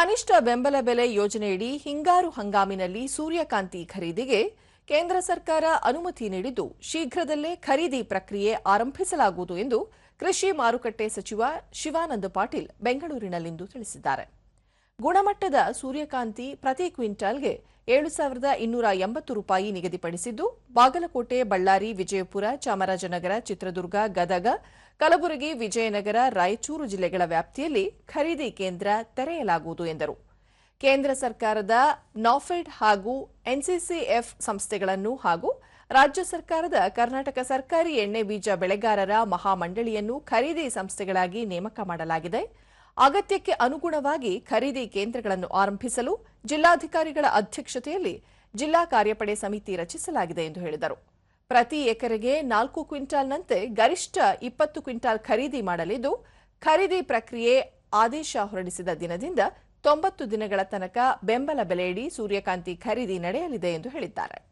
ಕನಿಷ್ಠ ಬೆಂಬಲ ಬೆಲೆ ಯೋಜನೆಯಡಿ ಹಿಂಗಾರು ಹಂಗಾಮಿನಲ್ಲಿ ಸೂರ್ಯಕಾಂತಿ ಖರೀದಿಗೆ ಕೇಂದ್ರ ಸರ್ಕಾರ ಅನುಮತಿ ನೀಡಿದ್ದು, ಶೀಘ್ರದಲ್ಲೇ ಖರೀದಿ ಪ್ರಕ್ರಿಯೆ ಆರಂಭಿಸಲಾಗುವುದು ಎಂದು ಕೃಷಿ ಮಾರುಕಟ್ಟೆ ಸಚಿವ ಶಿವಾನಂದ ಪಾಟೀಲ್ ಬೆಂಗಳೂರಿನಲ್ಲಿಂದು ತಿಳಿಸಿದ್ದಾರೆ. ಗುಣಮಟ್ಟದ ಸೂರ್ಯಕಾಂತಿ ಪ್ರತಿ ಕ್ವಿಂಟಾಲ್ಗೆ ಏಳು ಸಾವಿರದ ಇನ್ನೂರ ಎಂಬತ್ತು ರೂಪಾಯಿ ನಿಗದಿಪಡಿಸಿದ್ದು, ಬಾಗಲಕೋಟೆ, ಬಳ್ಳಾರಿ, ವಿಜಯಪುರ, ಚಾಮರಾಜನಗರ, ಚಿತ್ರದುರ್ಗ, ಗದಗ, ಕಲಬುರಗಿ, ವಿಜಯನಗರ, ರಾಯಚೂರು ಜಿಲ್ಲೆಗಳ ವ್ಯಾಪ್ತಿಯಲ್ಲಿ ಖರೀದಿ ಕೇಂದ್ರ ತೆರೆಯಲಾಗುವುದು ಎಂದರು. ಕೇಂದ್ರ ಸರ್ಕಾರದ ನಾಫೆಡ್ ಹಾಗೂ ಎನ್ಸಿಸಿಎಫ್ ಸಂಸ್ಥೆಗಳನ್ನು ಹಾಗೂ ರಾಜ್ಯ ಸರ್ಕಾರದ ಕರ್ನಾಟಕ ಸರ್ಕಾರಿ ಎಣ್ಣೆ ಬೀಜ ಬೆಳೆಗಾರರ ಮಹಾಮಂಡಳಿಯನ್ನು ಖರೀದಿ ಸಂಸ್ಥೆಗಳಾಗಿ ನೇಮಕ ಮಾಡಲಾಗಿದೆ. ಅಗತ್ಯಕ್ಕೆ ಅನುಗುಣವಾಗಿ ಖರೀದಿ ಕೇಂದ್ರಗಳನ್ನು ಆರಂಭಿಸಲು ಜಿಲ್ಲಾಧಿಕಾರಿಗಳ ಅಧ್ಯಕ್ಷತೆಯಲ್ಲಿ ಜಿಲ್ಲಾ ಕಾರ್ಯಪಡೆ ಸಮಿತಿ ರಚಿಸಲಾಗಿದೆ ಎಂದು ಹೇಳಿದರು. ಪ್ರತಿ ಎಕರೆಗೆ ನಾಲ್ಕು ಕ್ವಿಂಟಾಲ್ನಂತೆ ಗರಿಷ್ಠ ಇಪ್ಪತ್ತು ಕ್ವಿಂಟಾಲ್ ಖರೀದಿ ಮಾಡಲಿದ್ದು, ಖರೀದಿ ಪ್ರಕ್ರಿಯೆ ಆದೇಶ ಹೊರಡಿಸಿದ ದಿನದಿಂದ ತೊಂಬತ್ತು ದಿನಗಳ ತನಕ ಬೆಂಬಲ ಬೆಲೆಯಡಿ ಸೂರ್ಯಕಾಂತಿ ಖರೀದಿ ನಡೆಯಲಿದೆ ಎಂದು ಹೇಳಿದ್ದಾರೆ.